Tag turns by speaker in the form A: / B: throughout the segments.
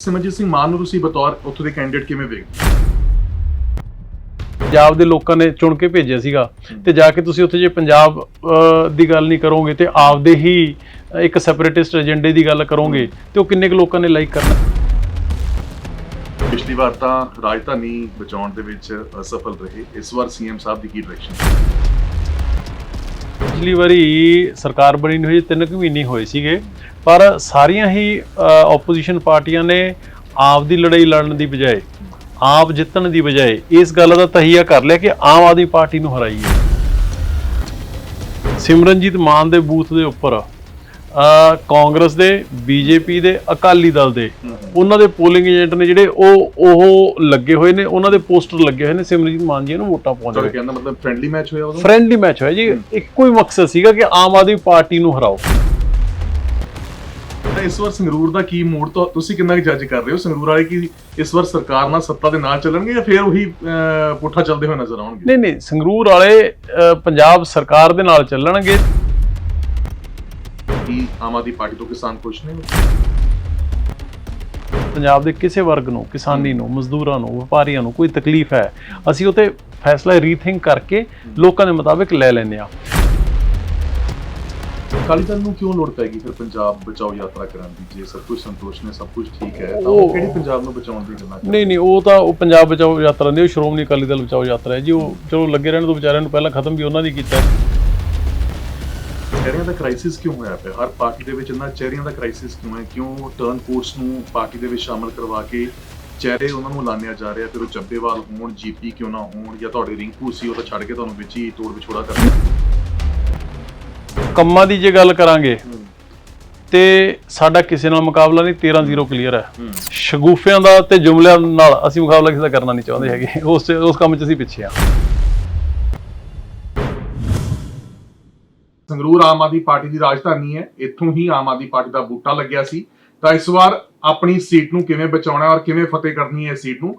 A: ਸਿਮਰਜੀਤ ਸਿੰਘ ਮਾਨ ਨੂੰ ਤੁਸੀਂ ਬਤੌਰ ਉੱਥੋਂ ਦੇ ਕੈਂਡੀਡੇਟ ਕਿਵੇਂ ਵੇਖਦੇ
B: ਪੰਜਾਬ ਦੇ ਲੋਕਾਂ ਨੇ ਚੁਣ ਕੇ ਭੇਜਿਆ ਸੀਗਾ ਤੇ ਜਾ ਕੇ ਤੁਸੀਂ ਉੱਥੇ ਜੇ ਪੰਜਾਬ ਅਹ, ਦੀ ਗੱਲ ਨਹੀਂ ਕਰੋਗੇ ਤੇ ਆਪਦੇ ਹੀ ਇੱਕ ਸੈਪਰੇਟਿਸਟ ਏਜੰਡੇ ਦੀ ਗੱਲ ਕਰੋਗੇ ਤੇ ਉਹ ਕਿੰਨੇ ਕੁ ਲੋਕਾਂ ਨੇ ਲਾਈਕ ਕਰਨਾ?
A: ਪਿਛਲੀ ਵਾਰ ਤਾਂ ਰਾਜਧਾਨੀ ਬਚਾਉਣ ਦੇ ਵਿੱਚ ਅਸਫਲ ਰਹੇ। ਇਸ ਵਾਰ ਸੀਐਮ ਸਾਹਿਬ ਦੀ ਕੀ ਡਾਇਰੈਕਸ਼ਨ
B: ਪਿਛਲੀ ਵਾਰੀ ਸਰਕਾਰ ਬਣੀ ਨੂੰ ਹਜੇ 3 ਕੁ ਮਹੀਨੇ ਹੋਏ ਸੀਗੇ। ਪਰ ਸਾਰੀਆਂ ਹੀ ਆਪੋਜੀਸ਼ਨ ਪਾਰਟੀਆਂ ਨੇ ਆਪ ਦੀ ਲੜਾਈ ਲੜਨ ਦੀ ਬਜਾਏ ਆਪ ਜਿੱਤਣ ਦੀ ਬਜਾਏ ਇਸ ਗੱਲ ਦਾ ਤਹੀਆ ਕਰ ਲਿਆ ਕਿ ਆਮ ਆਦਮੀ ਪਾਰਟੀ ਨੂੰ ਹਰਾਈਏ। ਸਿਮਰਨਜੀਤ ਮਾਨ ਦੇ ਬੂਥ ਦੇ ਉੱਪਰ ਕਾਂਗਰਸ ਦੇ ਬੀਜੇਪੀ ਦੇ ਅਕਾਲੀ ਦਲ ਦੇ ਉਹਨਾਂ ਦੇ ਪੋਲਿੰਗ ਏਜੰਟ ਨੇ ਜਿਹੜੇ ਉਹ ਉਹ ਲੱਗੇ ਹੋਏ ਨੇ ਉਹਨਾਂ ਦੇ ਪੋਸਟਰ ਲੱਗੇ ਹੋਏ ਨੇ ਸਿਮਰਨਜੀਤ ਮਾਨ ਜੀ ਨੂੰ ਵੋਟਾਂ ਪਾਉਂਦੇ ਹੋਏ
A: ਕਹਿੰਦਾ ਮਤਲਬ ਫ੍ਰੈਂਡਲੀ ਮੈਚ ਹੋਇਆ ਉਦੋਂ?
B: ਫ੍ਰੈਂਡਲੀ ਮੈਚ ਹੋਇਆ ਜੀ ਇੱਕੋ ਹੀ ਮਕਸਦ ਸੀਗਾ ਕਿ ਆਮ ਆਦਮੀ ਪਾਰਟੀ ਨੂੰ ਹਰਾਓ।
A: ਤਾਂ ਇਸ ਵਾਰ ਸੰਗਰੂਰ ਦਾ ਕੀ ਮੂਡ ਤੋਂ ਤੁਸੀਂ ਕਿੰਨਾ ਕੁ ਜੱਜ ਕਰ ਰਹੇ ਹੋ? ਸੰਗਰੂਰ ਵਾਲੇ ਕੀ ਇਸ ਵਾਰ ਸਰਕਾਰ ਨਾਲ ਸੱਤਾ ਦੇ ਨਾਲ ਚੱਲਣਗੇ ਜਾਂ ਫਿਰ ਉਹੀ ਪੁੱਠਾ ਚੱਲਦੇ ਹੋਏ ਨਜ਼ਰ ਆਉਣਗੇ?
B: ਨਹੀਂ ਨਹੀਂ ਸੰਗਰੂਰ ਵਾਲੇ ਪੰਜਾਬ ਸਰਕਾਰ ਦੇ ਨਾਲ ਚੱਲਣਗੇ।
A: ਕੀ ਆਮ ਆਦਮੀ ਪਾਰਟੀ ਤੋਂ ਕਿਸਾਨ ਖੁਸ਼ ਨੇ?
B: ਪੰਜਾਬ ਦੇ ਕਿਸੇ ਵਰਗ ਨੂੰ ਕਿਸਾਨੀ ਨੂੰ ਮਜ਼ਦੂਰਾਂ ਨੂੰ ਵਪਾਰੀਆਂ ਨੂੰ ਕੋਈ ਤਕਲੀਫ ਹੈ? ਅਸੀਂ ਉਹ ਤੇ ਫੈਸਲਾ ਰੀਥਿੰਕ ਕਰਕੇ ਲੋਕਾਂ ਦੇ ਮੁਤਾਬਿਕ ਲੈ ਲੈਂਦੇ ਆ
A: ਅਕਾਲੀ ਦਲ ਨੂੰ ਕਿਉਂ ਲੋੜ ਪੈਗੀ ਫਿਰ ਪੰਜਾਬ ਬਚਾਓ ਯਾਤਰਾ ਕਰਨ ਦੀ? ਜੇ ਸਭ ਕੁਝ ਸੰਤੋਸ਼ ਨੇ ਸਭ ਕੁਝ ਠੀਕ ਹੈ ਤਾਂ ਉਹ
B: ਉਹ-
A: ਕਿਹੜੀ ਪੰਜਾਬ ਨੂੰ ਬਚਾਉਣ ਦੀ ਗੱਲਾਂ ਕਰ
B: ਨਹੀਂ ਨਹੀਂ ਉਹ ਤਾਂ ਉਹ ਪੰਜਾਬ ਬਚਾਓ ਯਾਤਰਾ ਨਹੀਂ ਉਹ ਸ਼੍ਰੋਮਣੀ ਅਕਾਲੀ ਦਲ ਬਚਾਓ ਯਾਤਰਾ ਹੈ। ਜੀ ਉਹ ਚਲੋ ਲੱਗੇ ਰਹਿਣ ਤੋਂ ਵਿਚਾਰਿਆਂ ਨੂੰ ਪਹਿਲਾਂ ਖਤਮ ਵੀ ਉਹਨਾਂ ਦੀ ਕੀਤਾ
A: ਚਿਹਰਿਆਂ ਦਾ ਕ੍ਰਾਈਸਿਸ ਕਿਉਂ ਹੋਇਆ ਪਿਆ? ਹਰ ਪਾਰਟੀ ਦੇ ਵਿੱਚ ਇੰਨਾ ਚਿਹਰਿਆਂ ਦਾ ਕ੍ਰਾਈਸਿਸ ਕਿਉਂ ਹੈ? ਕਿਉਂ ਟਰਨ ਕੋਰਸ ਨੂੰ ਪਾਰਟੀ ਦੇ ਵਿੱਚ ਸ਼ਾਮਲ ਕਰਵਾ ਕੇ ਚਿਹਰੇ ਉਹਨਾਂ ਨੂੰ ਲਾਣਿਆ ਜਾ ਰਿਹਾ ਫਿਰ ਉਹ ਚੱਬੇਵਾਲ ਹੋਣ ਜੀਪੀ ਕਿਉਂ ਨਾ ਹੋਣ ਜਾਂ ਤੁਹਾਡੇ ਰਿੰਕੂ ਸੀ ਉਹ ਤਾਂ ਛੱਡ ਕੇ ਤੁਹਾਨੂੰ ਵਿੱਚ ਹੀ ਤੋੜ ਵਿਛੋੜਾ ਕਰ
B: ਕੰਮਾਂ ਦੀ ਜੇ ਗੱਲ ਕਰਾਂਗੇ ਤੇ ਸਾਡਾ ਕਿਸੇ ਨਾਲ ਮੁਕਾਬਲਾ ਨਹੀਂ 13-0 ਕਲੀਅਰ ਹੈ। ਸ਼ਗੂਫਿਆਂ ਦਾ ਤੇ ਜੁਮਲਿਆਂ ਨਾਲ ਅਸੀਂ ਮੁਕਾਬਲਾ ਕਿਸੇ ਦਾ ਕਰਨਾ ਨਹੀਂ ਚਾਹੁੰਦੇ ਹੈਗੇ। ਉਸ ਉਸ ਕੰਮ 'ਚ ਅਸੀਂ ਪਿੱਛੇ ਆ
A: ਸੰਗਰੂਰ ਆਮ ਆਦਮੀ ਪਾਰਟੀ ਦੀ ਰਾਜਧਾਨੀ ਹੈ। ਇੱਥੋਂ ਹੀ ਆਮ ਆਦਮੀ ਪਾਰਟੀ ਦਾ ਬੂਟਾ ਲੱਗਿਆ ਸੀ। ਤਾਂ ਇਸ ਵਾਰ ਆਪਣੀ ਸੀਟ ਨੂੰ ਕਿਵੇਂ ਬਚਾਉਣਾ ਔਰ ਕਿਵੇਂ ਫਤਿਹ ਕਰਨੀ ਹੈ ਇਸ ਸੀਟ ਨੂੰ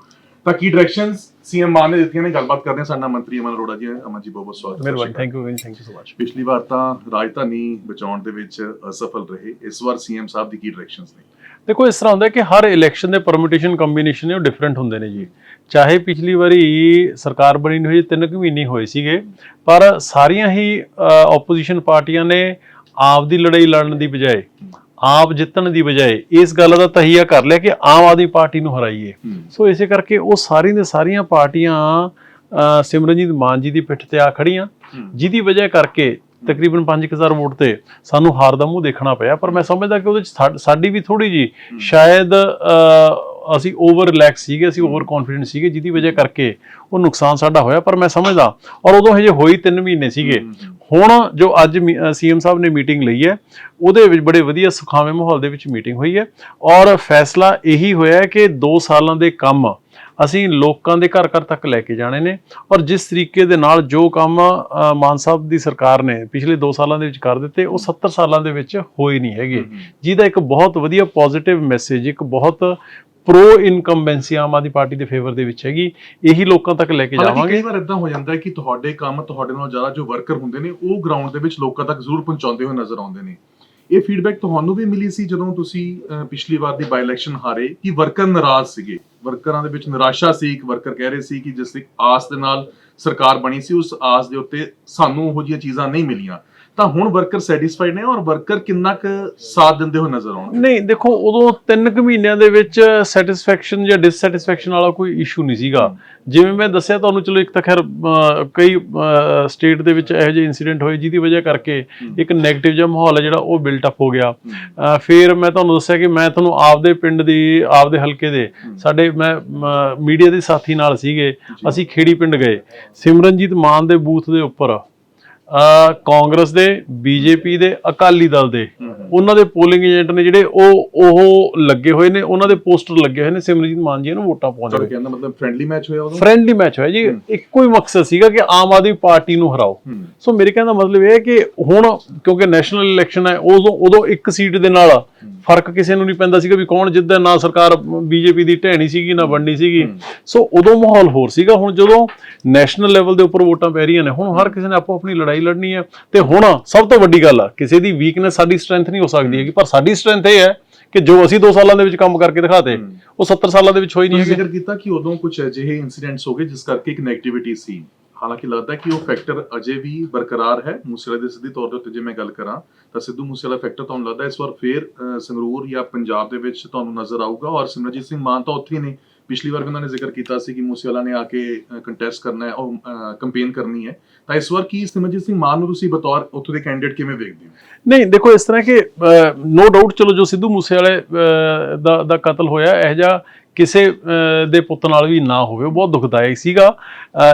A: ਤਾਂ ਕੀ ਡਾਇਰੈਕਸ਼ਨਸ ਸੀਐਮ ਮਾਨ ਨੇ ਦਿੱਤੀਆਂ ਨੇ? ਗੱਲਬਾਤ ਕਰਦੇ ਹਾਂ ਸਾਡੇ ਨਾਲ ਮੰਤਰੀ ਅਮਨ ਅਰੋੜਾ ਜੀ। ਅਮਨ ਜੀ ਬਹੁਤ ਬਹੁਤ ਸਵਾਗਤ ਹੈ।
B: ਮਿਹਰਬਾਨੀ thank you thank you so much
A: ਪਿਛਲੀ ਵਾਰ ਤਾਂ ਰਾਜਧਾਨੀ ਬਚਾਉਣ ਦੇ ਵਿੱਚ ਅਸਫਲ ਰਹੇ। ਇਸ ਵਾਰ ਸੀਐਮ ਸਾਹਿਬ ਦੀ ਕੀ ਡਾਇਰੈਕਸ਼ਨਸ ਨੇ?
B: ਦੇਖੋ ਇਸ ਤਰ੍ਹਾਂ ਹੁੰਦਾ ਕਿ ਹਰ ਇਲੈਕਸ਼ਨ ਦੇ ਪਰਮਿਟੇਸ਼ਨ ਕੰਬੀਨੇਸ਼ਨ ਨੇ ਉਹ ਡਿਫਰੈਂਟ ਹੁੰਦੇ ਨੇ ਜੀ। ਚਾਹੇ ਪਿਛਲੀ ਵਾਰੀ ਸਰਕਾਰ ਬਣੀ ਨੂੰ ਹਜੇ 3 ਕੁ ਮਹੀਨੇ ਹੋਏ ਸੀਗੇ ਪਰ ਸਾਰੀਆਂ ਹੀ ਆਪੋਜੀਸ਼ਨ ਪਾਰਟੀਆਂ ਨੇ ਆਪ ਦੀ ਲੜਾਈ ਲੜਨ ਦੀ ਬਜਾਏ ਆਪ ਜਿੱਤਣ ਦੀ ਬਜਾਏ ਇਸ ਗੱਲ ਦਾ ਤਹੀਆ ਕਰ ਲਿਆ ਕਿ ਆਮ ਆਦਮੀ ਪਾਰਟੀ ਨੂੰ ਹਰਾਈਏ। ਸੋ ਇਸੇ ਕਰਕੇ ਉਹ ਸਾਰੀ ਦੇ ਸਾਰੀਆਂ ਪਾਰਟੀਆਂ ਸਿਮਰਨਜੀਤ ਮਾਨ ਜੀ ਦੀ ਪਿੱਠ ਤੇ ਆ ਖੜੀਆਂ। ਜਿਹਦੀ ਵਜ੍ਹਾ ਕਰਕੇ ਤਕਰੀਬਨ 5000 ਵੋਟ ਤੇ ਸਾਨੂੰ ਹਾਰ ਦਾ ਮੂੰਹ ਦੇਖਣਾ ਪਿਆ। ਪਰ ਮੈਂ ਸਮਝਦਾ ਕਿ ਉਹਦੇ ਚ ਸਾਡੀ ਵੀ ਥੋੜੀ ਜੀ ਸ਼ਾਇਦ ਅਸੀਂ ਓਵਰ ਰਿਲੈਕਸ ਸੀਗੇ ਅਸੀਂ ਓਵਰ ਕੌਨਫੀਡੈਂਟ ਸੀਗੇ ਜਿਹਦੀ ਵਜ੍ਹਾ ਕਰਕੇ ਉਹ ਨੁਕਸਾਨ ਸਾਡਾ ਹੋਇਆ ਪਰ ਮੈਂ ਸਮਝਦਾ ਔਰ ਉਦੋਂ ਹਜੇ ਹੋਈ 3 ਮਹੀਨੇ ਸੀਗੇ। ਹੁਣ ਜੋ ਅੱਜ ਸੀਐਮ ਸਾਹਿਬ ਨੇ ਮੀਟਿੰਗ ਲਈ ਹੈ ਉਹਦੇ ਵਿੱਚ ਬੜੇ ਵਧੀਆ ਸੁਖਾਵੇਂ ਮਾਹੌਲ ਦੇ ਵਿੱਚ ਮੀਟਿੰਗ ਹੋਈ ਹੈ ਔਰ ਫੈਸਲਾ ਇਹੀ ਹੋਇਆ ਕਿ 2 ਸਾਲਾਂ ਦੇ ਕੰਮ ਅਸੀਂ ਲੋਕਾਂ ਦੇ ਘਰ ਘਰ ਤੱਕ ਲੈ ਕੇ ਜਾਣੇ ਨੇ ਔਰ ਜਿਸ ਤਰੀਕੇ ਦੇ ਨਾਲ ਜੋ ਕੰਮ ਮਾਨ ਸਾਹਿਬ ਦੀ ਸਰਕਾਰ ਨੇ ਪਿਛਲੇ 2 ਸਾਲਾਂ ਦੇ ਵਿੱਚ ਕਰ ਦਿੱਤੇ ਉਹ 70 ਸਾਲਾਂ ਦੇ ਵਿੱਚ ਹੋਏ ਨਹੀਂ ਹੈਗੇ। ਜਿਹਦਾ ਇੱਕ ਬਹੁਤ ਵਧੀਆ ਪੋਜ਼ਿਟਿਵ ਮੈਸੇਜ ਇੱਕ ਬਹੁਤ pro incumbency Aam Aadmi party ਦੇ ਫੇਵਰ ਦੇ ਵਿੱਚ ਹੈਗੀ। ਇਹੀ ਲੋਕਾਂ ਤੱਕ ਲੈ ਕੇ ਜਾਵਾਂਗੇ।
A: ਕਈ ਵਾਰ ਇਦਾਂ ਹੋ ਜਾਂਦਾ ਹੈ ਕਿ ਤੁਹਾਡੇ ਕੰਮ ਤੁਹਾਡੇ ਨਾਲ ਜ਼ਿਆਦਾ ਜੋ ਵਰਕਰ ਹੁੰਦੇ ਨੇ ਉਹ ਗਰਾਊਂਡ ਦੇ ਵਿੱਚ ਲੋਕਾਂ ਤੱਕ ਜ਼ਰੂਰ ਪਹੁੰਚਾਉਂਦੇ ਹੋਏ ਨਜ਼ਰ ਆਉਂਦੇ ਨੇ। ਇਹ ਫੀਡਬੈਕ ਤੁਹਾਨੂੰ ਵੀ ਮਿਲੀ ਸੀ ਜਦੋਂ ਤੁਸੀਂ ਪਿਛਲੀ ਵਾਰ ਦੀ ਬਾਈ ਇਲੈਕਸ਼ਨ ਹਾਰੇ ਕਿ ਵਰਕਰ ਨਾਰਾਜ਼ ਸੀਗੇ। ਵਰਕਰਾਂ ਦੇ ਵਿੱਚ ਨਿਰਾਸ਼ਾ ਸੀ ਇੱਕ ਵਰਕਰ ਕਹਿ ਰਹੇ ਸੀ ਕਿ ਜਿਸ ਦੀ ਆਸ ਦੇ ਨਾਲ ਸਰਕਾਰ ਬਣੀ ਸੀ ਉਸ ਆਸ ਦੇ ਉੱਤੇ ਸਾਨੂੰ ਉਹੋ ਜਿਹੀਆਂ ਚੀਜ਼ਾਂ ਨਹੀਂ ਮਿਲੀਆਂ। ਤਾਂ ਹੁਣ ਵਰਕਰ ਸੈਟੀਸਫਾਈਡ ਨੇ ਔਰ ਵਰਕਰ ਕਿੰਨਾ ਕੁ ਸਾਥ ਦਿੰਦੇ ਹੋਏ ਨਜ਼ਰ ਆਉਣਗੇ?
B: ਨਹੀਂ ਦੇਖੋ ਉਦੋਂ 3 ਕੁ ਮਹੀਨਿਆਂ ਦੇ ਵਿੱਚ ਸੈਟੀਸਫੈਕਸ਼ਨ ਜਾਂ ਡਿਸਸੈਟੀਸਫੈਕਸ਼ਨ ਵਾਲਾ ਕੋਈ ਇਸ਼ੂ ਨਹੀਂ ਸੀਗਾ। ਜਿਵੇਂ ਮੈਂ ਦੱਸਿਆ ਤੁਹਾਨੂੰ ਚਲੋ ਇੱਕ ਤਾਂ ਖੈਰ ਕਈ ਸਟੇਟ ਦੇ ਵਿੱਚ ਇਹੋ ਜਿਹੇ ਇਨਸੀਡੈਂਟ ਹੋਏ ਜਿਹਦੀ ਵਜ੍ਹਾ ਕਰਕੇ ਇੱਕ 네ਗੇਟਿਵ ਜਿਹਾ ਮਾਹੌਲ ਹੈ ਜਿਹੜਾ ਉਹ ਬਿਲਟ ਅਪ ਹੋ ਗਿਆ। ਫਿਰ ਮੈਂ ਤੁਹਾਨੂੰ ਦੱਸਿਆ ਕਿ ਮੈਂ ਤੁਹਾਨੂੰ ਆਪਦੇ ਪਿੰਡ ਦੀ ਆਪਦੇ ਹਲਕੇ ਦੇ ਸਾਡੇ ਮੈਂ ਮੀਡੀਆ ਦੇ ਸਾਥੀ ਨਾਲ ਸੀਗੇ। ਅਸੀਂ ਖੇੜੀ ਪਿੰਡ ਗਏ। ਸਿਮਰਨਜੀਤ ਮਾਨ ਦੇ ਬੂਥ ਦੇ ਉੱਪਰ ਕਾਂਗਰਸ ਦੇ ਬੀਜੇਪੀ ਦੇ ਅਕਾਲੀ ਦਲ ਦੇ। ਉਹਨਾਂ ਦੇ ਪੋਲਿੰਗ ਏਜੰਟ ਨੇ ਜਿਹੜੇ ਉਹ ਉਹ ਲੱਗੇ ਹੋਏ ਨੇ ਉਹਨਾਂ ਦੇ ਪੋਸਟਰ ਲੱਗੇ ਹੋਏ ਨੇ ਸਿਮਰਜੀਤ ਮਾਨ ਜੀ ਨੂੰ ਵੋਟਾਂ
A: ਤੁਹਾਡੇ
B: ਹੋਏ
A: ਕਹਿੰਦਾ ਮਤਲਬ ਫ੍ਰੈਂਡਲੀ ਮੈਚ ਹੋਇਆ ਉਦੋਂ?
B: ਫ੍ਰੈਂਡਲੀ ਮੈਚ ਹੋਇਆ ਜੀ। ਇੱਕੋ ਹੀ ਮਕਸਦ ਸੀਗਾ ਕਿ ਆਮ ਆਦਮੀ ਪਾਰਟੀ ਨੂੰ ਹਰਾਓ। ਸੋ ਮੇਰੇ ਕਹਿਣ ਦਾ ਮਤਲਬ ਇਹ ਹੈ ਕਿ ਹੁਣ ਕਿਉਂਕਿ ਨੈਸ਼ਨਲ ਇਲੈਕਸ਼ਨ ਹੈ ਉਦੋਂ ਉਦੋਂ ਇੱਕ ਸੀਟ ਦੇ ਨਾਲ ਫ਼ਰਕ ਕਿਸੇ ਨੂੰ ਨਹੀਂ ਪੈਂਦਾ ਸੀਗਾ ਵੀ ਕੌਣ ਜਿੱਦਾਂ ਨਾ ਸਰਕਾਰ ਬੀਜੇਪੀ ਦੀ ਢਹਿਣੀ ਸੀਗੀ ਨਾ ਬਣਨੀ ਸੀਗੀ। ਸੋ ਉਦੋਂ ਮਾਹੌਲ ਹੋਰ ਸੀਗਾ। ਹੁਣ ਜਦੋਂ ਨੈਸ਼ਨਲ ਲੈਵਲ ਦੇ ਉੱਪਰ ਵੋਟਾਂ ਪੈ ਰਹੀਆਂ ਨੇ ਹੁਣ ਹਰ ਕਿਸੇ ਨੇ ਆਪੋ ਆਪਣੀ ਲੜਾਈ ਲੜਨੀ ਹੈ। ਤੇ ਹੁਣ ਸਭ ਤੋਂ ਵੱਡੀ ਗੱਲ ਆ ਕਿਸੇ ਦੀ ਵੀਕਨੈਸ ਸਾਡੀ ਸਟਰੈਂਥ ਨਹੀਂ ਹੋ ਸਕਦੀ ਹੈਗੀ ਪਰ ਸਾਡੀ ਸਟਰੈਂਥ ਇਹ ਹੈ ਕਿ ਜੋ ਅਸੀਂ 2 ਸਾਲਾਂ ਦੇ ਵਿੱਚ ਕੰਮ ਕਰਕੇ ਦਿਖਾਤੇ। ਉਹ 70 ਸਾਲਾਂ ਦੇ ਵਿੱਚ ਹੋਈ ਨਹੀਂ ਹੈਗੇ।
A: ਜ਼ਿਕਰ ਕੀਤਾ ਕਿ ਉਦੋਂ ਕੁਝ ਅਜਿਹੇ ਇਨਸੀਡੈਂਟਸ ਹੋ ਗਏ ਜਿਸ ਕਰਕੇ ਇੱਕ ਨੈਗੇਟਿਵਿਟੀ ਸੀ। ਹਾਲਾਂਕਿ ਲੱਗਦਾ ਹੈ ਕਿ ਉਹ ਫੈਕਟਰ ਅਜੇ ਵੀ ਬਰਕਰਾਰ ਹੈ ਮੂਸੇਵਾਲੇ ਦੇ ਸਿੱਧੀ ਤੌਰ ਦੇ ਉੱਤੇ ਜੇ ਮੈਂ ਗੱਲ ਕਰਾਂ ਤਾਂ ਸਿੱਧੂ ਮੂਸੇਵਾਲਾ ਫੈਕਟਰ ਤੁਹਾਨੂੰ ਲੱਗਦਾ ਇਸ ਵਾਰ ਫੇਰ ਸੰਗਰੂਰ ਜਾਂ ਪੰਜਾਬ ਦੇ ਵਿੱਚ ਤੁਹਾਨੂੰ ਨਜ਼ਰ ਆਊਗਾ ਔਰ ਸਿਮਰਜੀਤ ਸਿੰਘ ਮਾਨ ਤਾਂ ਉੱਥੇ ਹੀ ਨੇ। ਪਿਛਲੀ ਵਾਰ ਵੀ ਉਹਨਾਂ ਨੇ ਜ਼ਿਕਰ ਕੀਤਾ ਸੀ ਕਿ ਮੂਸੇਵਾਲਾ ਨੇ ਆ ਕੇ ਕੰਟੈਸਟ ਕਰਨਾ ਹੈ ਉਹ ਕੰਪੇਨ ਕਰਨੀ ਹੈ। ਤਾਂ ਇਸ ਵਾਰ ਕੀ ਸਿਮਰਜੀਤ ਸਿੰਘ ਮਾਨ ਨੂੰ ਤੁਸੀਂ ਬਤੌਰ ਉੱਥੋਂ ਦੇ ਕੈਂਡੀਡੇਟ ਕਿਵੇਂ ਵੇਖਦੇ ਹੋ?
B: ਨਹੀਂ, ਦੇਖੋ, ਇਸ ਤਰ੍ਹਾਂ ਕਿ ਨੋ ਡਾਊਟ ਚਲੋ, ਜੋ ਸਿੱਧੂ ਮੂਸੇਵਾਲੇ ਦਾ ਦਾ ਕਤਲ ਹੋਇਆ, ਇਹ ਜਿਹਾ ਕਿਸੇ ਦੇ ਪੁੱਤ ਨਾਲ ਵੀ ਨਾ ਹੋਵੇ, ਉਹ ਬਹੁਤ ਦੁਖਦਾਇਕ ਸੀਗਾ।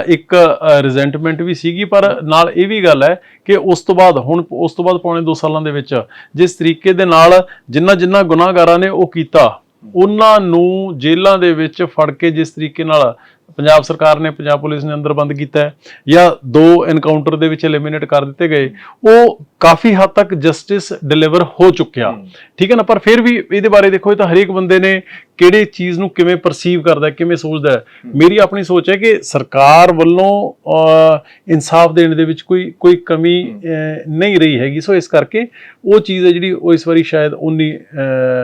B: ਇੱਕ ਰਿਜ਼ੈਂਟਮੈਂਟ ਵੀ ਸੀਗੀ, ਪਰ ਨਾਲ ਇਹ ਵੀ ਗੱਲ ਹੈ ਕਿ ਉਸ ਤੋਂ ਬਾਅਦ, ਹੁਣ, ਉਸ ਤੋਂ ਬਾਅਦ ਪੌਣੇ 2 ਸਾਲਾਂ ਦੇ ਵਿੱਚ, ਜਿਸ ਤਰੀਕੇ ਦੇ ਨਾਲ ਜਿੰਨਾ ਜਿੰਨਾ ਗੁਨਾਹਗਾਰਾਂ ਨੇ ਉਹ ਕੀਤਾ, ਉਹਨਾਂ ਨੂੰ ਜੇਲ੍ਹਾਂ ਦੇ ਵਿੱਚ ਫੜ ਕੇ ਜਿਸ ਤਰੀਕੇ ਨਾਲ ਪੰਜਾਬ ਸਰਕਾਰ ਨੇ, ਪੰਜਾਬ ਪੁਲਿਸ ਨੇ ਅੰਦਰ ਬੰਦ ਕੀਤਾ ਹੈ ਜਾਂ ਦੋ ਐਨਕਾਊਂਟਰ ਦੇ ਵਿੱਚ ਐਲੀਮੀਨੇਟ ਕਰ ਦਿੱਤੇ ਗਏ, ਉਹ ਕਾਫੀ ਹੱਦ ਤੱਕ ਜਸਟਿਸ ਡਿਲੀਵਰ ਹੋ ਚੁੱਕਿਆ। ਠੀਕ ਹੈ ਨਾ? ਪਰ ਫਿਰ ਵੀ ਇਹਦੇ ਬਾਰੇ ਦੇਖੋ ਇਹ ਤਾਂ ਹਰੇਕ ਬੰਦੇ ਨੇ ਕਿਹੜੇ ਚੀਜ਼ ਨੂੰ ਕਿਵੇਂ ਪਰਸੀਵ ਕਰਦਾ ਕਿਵੇਂ ਸੋਚਦਾ ਮੇਰੀ ਆਪਣੀ ਸੋਚ ਹੈ ਕਿ ਸਰਕਾਰ ਵੱਲੋਂ ਇਨਸਾਫ ਦੇਣ ਦੇ ਵਿੱਚ ਕੋਈ ਕੋਈ ਕਮੀ ਨਹੀਂ ਰਹੀ ਹੈਗੀ। ਸੋ ਇਸ ਕਰਕੇ ਉਹ ਚੀਜ਼ ਹੈ ਜਿਹੜੀ ਉਹ ਇਸ ਵਾਰੀ ਸ਼ਾਇਦ ਉਨੀ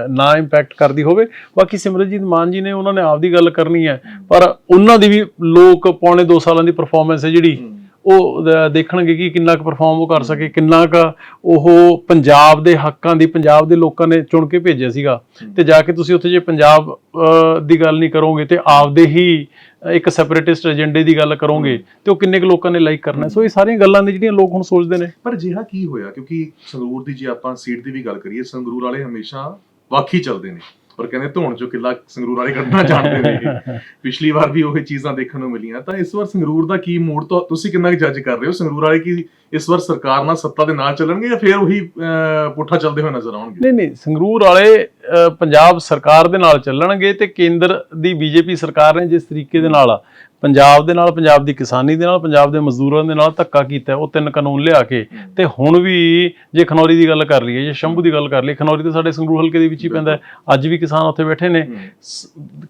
B: ਨਾ ਇੰਪੈਕਟ ਕਰਦੀ ਹੋਵੇ। ਬਾਕੀ ਸਿਮਰਜੀਤ ਮਾਨ ਜੀ ਨੇ ਉਹਨਾਂ ਨੇ ਆਪਦੀ ਗੱਲ ਕਰਨੀ ਹੈ। ਪਰ ਉਹਨਾਂ ਦੀ ਵੀ ਲੋਕ ਪੌਣੇ 2 ਸਾਲਾਂ ਦੀ ਪਰਫਾਰਮੈਂਸ ਹੈ ਜਿਹੜੀ। ਉਹ ਦੇਖਣਗੇ ਕਿ ਕਿੰਨਾ ਕੁ ਪਰਫਾਰਮ ਉਹ ਕਰ ਸਕੇ ਕਿੰਨਾ ਕੁ ਉਹ ਪੰਜਾਬ ਦੇ ਹੱਕਾਂ ਦੀ ਪੰਜਾਬ ਦੇ ਲੋਕਾਂ ਨੇ ਚੁਣ ਕੇ ਭੇਜਿਆ ਸੀਗਾ। ਤੇ ਜਾ ਕੇ ਤੁਸੀਂ ਉੱਥੇ ਜੇ ਪੰਜਾਬ ਦੀ ਗੱਲ ਨਹੀਂ ਕਰੋਗੇ ਤੇ ਆਪਦੇ ਹੀ ਇੱਕ ਸੈਪਰੇਟਿਸਟ ਏਜੰਡੇ ਦੀ ਗੱਲ ਕਰੋਗੇ ਤੇ ਉਹ ਕਿੰਨੇ ਕੁ ਲੋਕਾਂ ਨੇ ਲਾਈਕ ਕਰਨਾ। ਸੋ ਇਹ ਸਾਰੀਆਂ ਗੱਲਾਂ ਨੇ ਜਿਹੜੀਆਂ ਲੋਕ ਹੁਣ ਸੋਚਦੇ ਨੇ।
A: ਪਰ ਜਿਹਾ ਕੀ ਹੋਇਆ? ਕਿਉਂਕਿ ਸੰਗਰੂਰ ਦੀ ਜੇ ਆਪਾਂ ਸੀਟ ਦੀ ਵੀ ਗੱਲ ਕਰੀਏ ਸੰਗਰੂਰ ਵਾਲੇ ਹਮੇਸ਼ਾ ਵਾਕੀ ਚੱਲਦੇ ਨੇ। ਔਰ ਕਹਿੰਦੇ ਧੋਣ ਚੋਂ ਕਿੱਲਾ ਸੰਗਰੂਰ ਵਾਲੇ ਕੱਢਣਾ ਜਾਣਦੇ ਨੇ ਪਿਛਲੀ ਵਾਰ ਵੀ ਉਹੀ ਚੀਜ਼ਾਂ ਦੇਖਣ ਨੂੰ ਮਿਲੀਆਂ। ਤਾਂ ਇਸ ਵਾਰ ਸੰਗਰੂਰ ਦਾ ਕੀ ਮੂਡ ਤੋਂ ਤੁਸੀਂ ਕਿੰਨਾ ਜੱਜ ਕਰ ਰਹੇ ਹੋ? ਸੰਗਰੂਰ ਵਾਲੇ ਕੀ ਇਸ ਵਾਰ ਸਰਕਾਰ ਨਾਲ ਸੱਤਾ ਦੇ ਨਾਲ ਚੱਲਣਗੇ ਜਾਂ ਫਿਰ ਉਹੀ ਪੁੱਠਾ ਚੱਲਦੇ ਹੋਏ ਨਜ਼ਰ ਆਉਣਗੇ?
B: ਨਹੀਂ ਨਹੀਂ ਸੰਗਰੂਰ ਵਾਲੇ ਪੰਜਾਬ ਸਰਕਾਰ ਦੇ ਨਾਲ ਚੱਲਣਗੇ ਤੇ ਕੇਂਦਰ ਦੀ ਬੀਜੇਪੀ ਸਰਕਾਰ ਨੇ ਜਿਸ ਤਰੀਕੇ ਦੇ ਨਾਲ ਪੰਜਾਬ ਦੇ ਨਾਲ, ਪੰਜਾਬ ਦੀ ਕਿਸਾਨੀ ਦੇ ਨਾਲ, ਪੰਜਾਬ ਦੇ ਮਜ਼ਦੂਰਾਂ ਦੇ ਨਾਲ ਧੱਕਾ ਕੀਤਾ, ਉਹ ਤਿੰਨ ਕਾਨੂੰਨ ਲਿਆ ਕੇ ਤੇ ਹੁਣ ਵੀ ਜੇ ਖਨੌਰੀ ਦੀ ਗੱਲ ਕਰ ਲਈਏ, ਜੇ ਸ਼ੰਭੂ ਦੀ ਗੱਲ ਕਰ ਲਈਏ, ਖਨੌਰੀ ਤਾਂ ਸਾਡੇ ਸੰਗਰੂਰ ਹਲਕੇ ਦੇ ਵਿੱਚ ਹੀ ਪੈਂਦਾ ਅੱਜ ਵੀ ਕਿਸਾਨ ਉੱਥੇ ਬੈਠੇ ਨੇ।